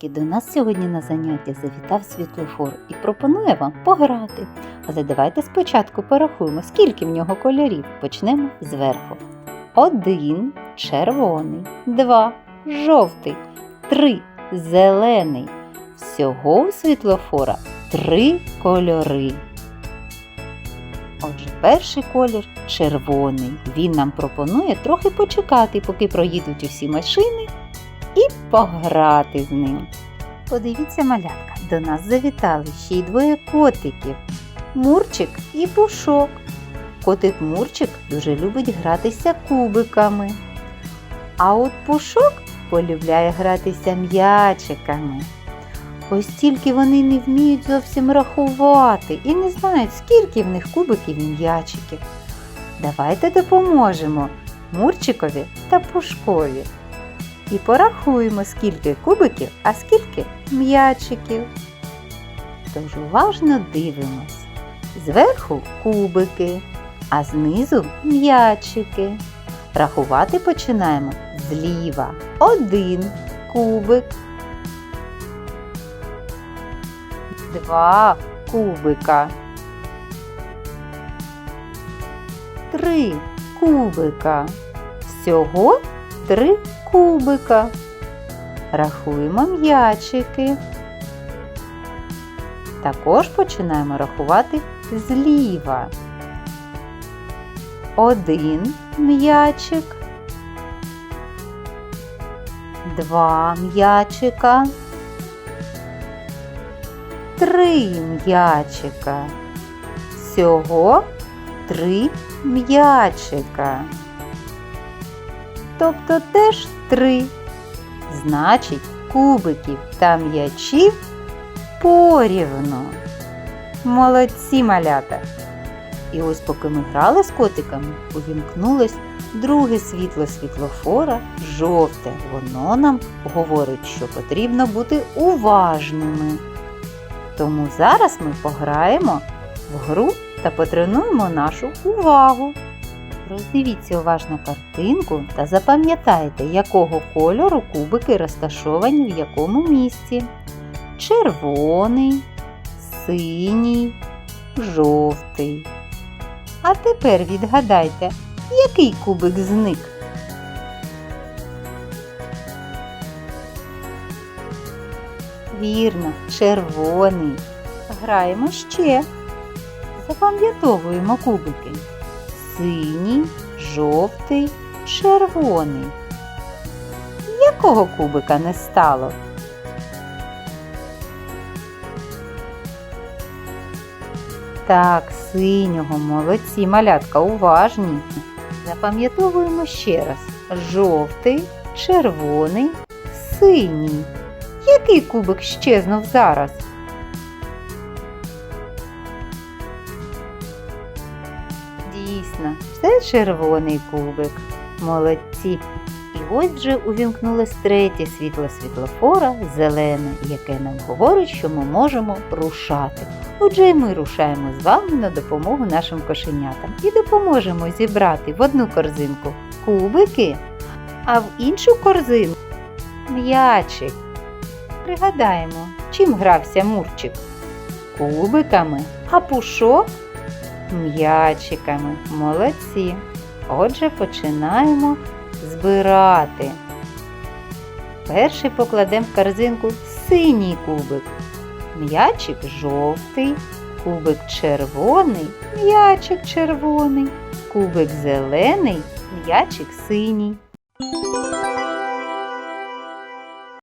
Дітки, до нас сьогодні на заняття завітав світлофор і пропонує вам пограти. Але давайте спочатку порахуємо, скільки в нього кольорів. Почнемо зверху. Один червоний, два жовтий, три зелений. Всього у світлофора три кольори. Отже, перший колір червоний. Він нам пропонує трохи почекати, поки проїдуть усі машини, пограти з ним. Подивіться, малятка, до нас завітали ще й двоє котиків Мурчик і Пушок. Котик Мурчик дуже любить гратися кубиками. А от Пушок полюбляє гратися м'ячиками. Ось тільки вони не вміють зовсім рахувати і не знають, скільки в них кубиків і м'ячиків. Давайте допоможемо Мурчикові та Пушкові. І порахуємо, скільки кубиків, а скільки м'ячиків. Тож уважно дивимось. Зверху кубики, а знизу м'ячики. Рахувати починаємо зліва. Один кубик. Два кубика. Три кубика. Всього три кубика. Рахуємо м'ячики. Також починаємо рахувати зліва. Один м'ячик. Два м'ячика. Три м'ячика. Всього три м'ячика. Тобто теж три. Значить, кубиків та м'ячів порівну. Молодці малята! І ось поки ми грали з котиками, увімкнулось друге світло світлофора жовте. Воно нам говорить, що потрібно бути уважними. Тому зараз ми пограємо в гру та потренуємо нашу увагу. Роздивіться уважно картинку та запам'ятайте, якого кольору кубики розташовані в якому місці. Червоний, синій, жовтий. А тепер відгадайте, який кубик зник? Вірно, червоний. Граємо ще. Запам'ятовуємо кубики. Синій, жовтий, червоний. Якого кубика не стало? Так, синього, молодці, малятка, уважні. Запам'ятовуємо ще раз. Жовтий, червоний, синій. Який кубик щезнув зараз? Дійсно, це червоний кубик. Молодці. І ось вже увімкнулось третє світло світлофора зелене, яке нам говорить, що ми можемо рушати. Отже, і ми рушаємо з вами на допомогу нашим кошенятам і допоможемо зібрати в одну корзинку кубики, а в іншу корзину м'ячик. Пригадаємо, чим грався Мурчик? Кубиками, а пушок м'ячиками. Молодці. Отже, починаємо збирати. Перший покладемо в корзинку синій кубик. М'ячик жовтий, кубик червоний, м'ячик червоний, кубик зелений, м'ячик синій.